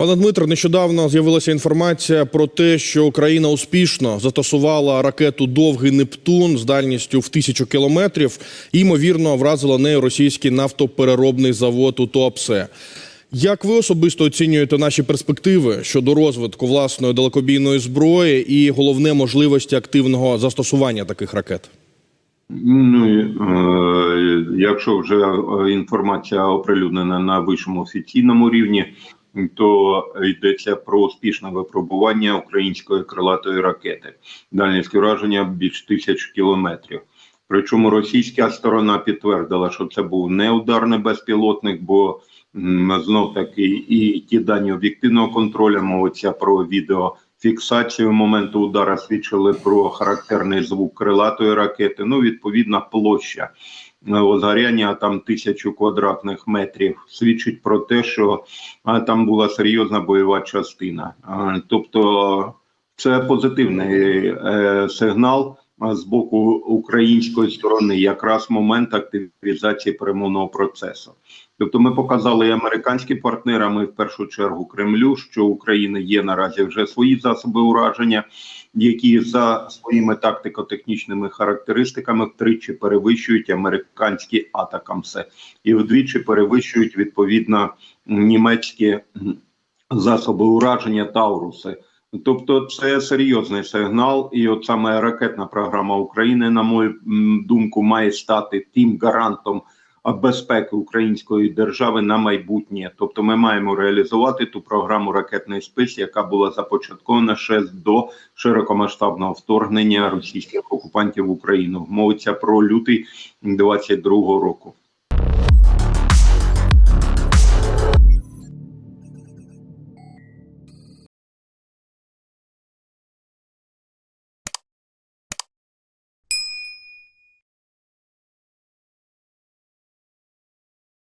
Пане Дмитро, нещодавно з'явилася інформація про те, що Україна успішно застосувала ракету Довгий Нептун з дальністю в тисячу кілометрів ймовірно, вразила нею російський нафтопереробний завод у Туапсе. Як ви особисто оцінюєте наші перспективи щодо розвитку власної далекобійної зброї і головне можливості активного застосування таких ракет? Ну, е, якщо вже е, інформація оприлюднена на вищому офіційному рівні, то йдеться про успішне випробування української крилатої ракети. Дальність ураження більш тисяч кілометрів. Причому російська сторона підтвердила, що це був не ударний безпілотник, бо знов таки і ті дані об'єктивного контролю мовиться про відео. Фіксацію моменту удара свідчили про характерний звук крилатої ракети. Ну, відповідна площа е, там тисячу квадратних метрів свідчить про те, що там була серйозна бойова частина. Тобто це позитивний е, сигнал з боку української сторони, якраз момент активізації перемовного процесу. Тобто, ми показали і американським партнерам, і в першу чергу Кремлю, що України є наразі вже свої засоби ураження, які за своїми тактико-технічними характеристиками втричі перевищують американські атакамси і вдвічі перевищують відповідно німецькі засоби ураження Тауруси. Тобто це серйозний сигнал, і от саме ракетна програма України, на мою думку, має стати тим гарантом безпеки української держави на майбутнє. Тобто, ми маємо реалізувати ту програму ракетний спис, яка була започаткована ще до широкомасштабного вторгнення російських окупантів в Україну. Мовиться про лютий 22-го року.